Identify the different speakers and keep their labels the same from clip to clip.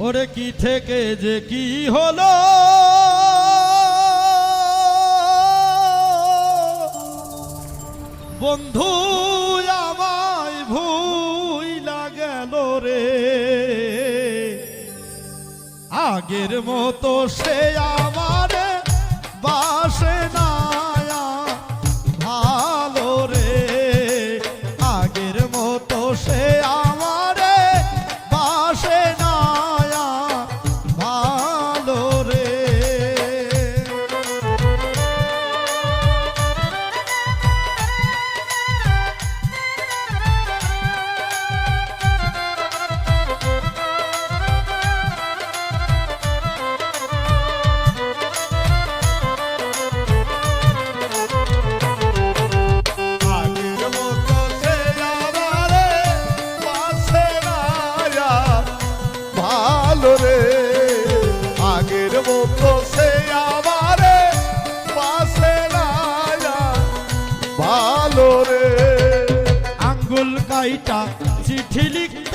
Speaker 1: ওরে কি থেকে যে কি হলো? বন্ধু, আমায় ভুইলা গেল রে। আগের মতো সে আমার বাসে চাইটা চিঠি লিখত।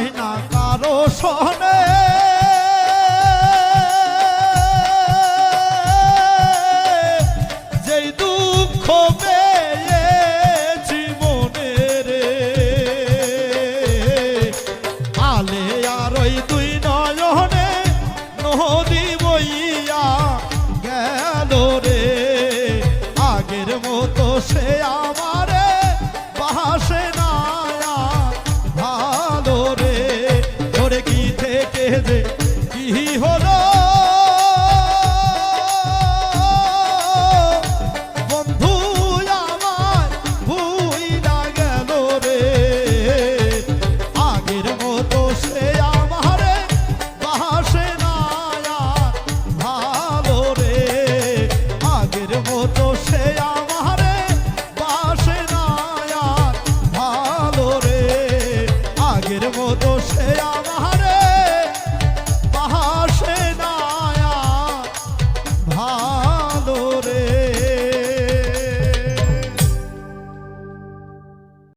Speaker 1: যায় না কারও সনে। যেই দুঃখ você.